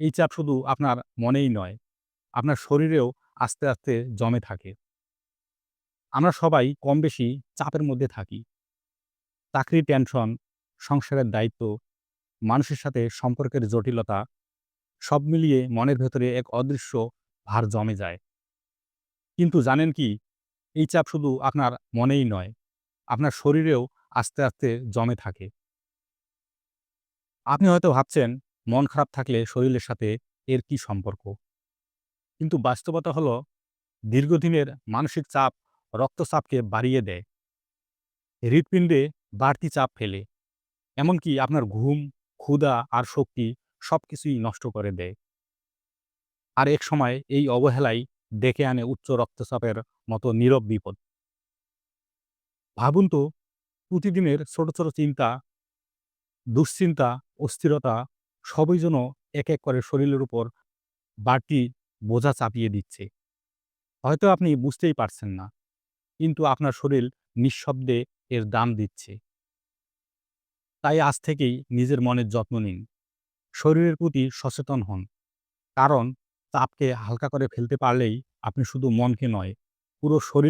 এই চাপ শুধু আপনার মনেই নয়, আপনার শরীরেও আস্তে, আস্তে জমে থাকে। আমরা সবাই কম-বেশি চাপের মধ্যে থাকি। চাকরির টেনশন, সংসারের দায়িত্ব, মানুষের সাথে সম্পর্কের জটিলতা, সব মিলিয়ে মনের ভেতরে এক অদৃশ্য ভার জমে যায়। কিন্তু জানেন কি? এই চাপ শুধু আপনার মনেই নয়, আপনার শরীরেও আস্তে, আস্তে জমে থাকে। আপনি হয়তো ভাবছেন, মন খারাপ থাকলে শরীরের সাথে এর কি সম্পর্ক? কিন্তু বাস্তবতা হলো, দীর্ঘদিনের মানসিক চাপ রক্তচাপকে বাড়িয়ে দেয়। হৃৎপিণ্ডে বাড়তি চাপ ফেলে। এমনকি আপনার ঘুম, ক্ষুধা আর শক্তি সবকিছুই নষ্ট করে দেয়। আর একসময় এই অবহেলাই ডেকে আনে উচ্চ রক্তচাপের মতো নীরব বিপদ। ভাবুন তো, প্রতিদিনের ছোট, ছোট চিন্তা, দুশ্চিন্তা, অস্থিরতা সবই যেন এক, এক করে শরীরের উপর বাড়তি বোঝা চাপিয়ে দিচ্ছে। হয়তো আপনি বুঝতেই পারছেন না, কিন্তু আপনার শরীর নিঃশব্দে এর দাম দিচ্ছে। তাই আজ থেকেই নিজের মনের যত্ন নিন। শরীরের প্রতি সচেতন হন। কারণ চাপকে হালকা করে ফেলতে পারলেই আপনি শুধু মনকে নয়, পুরো শরীর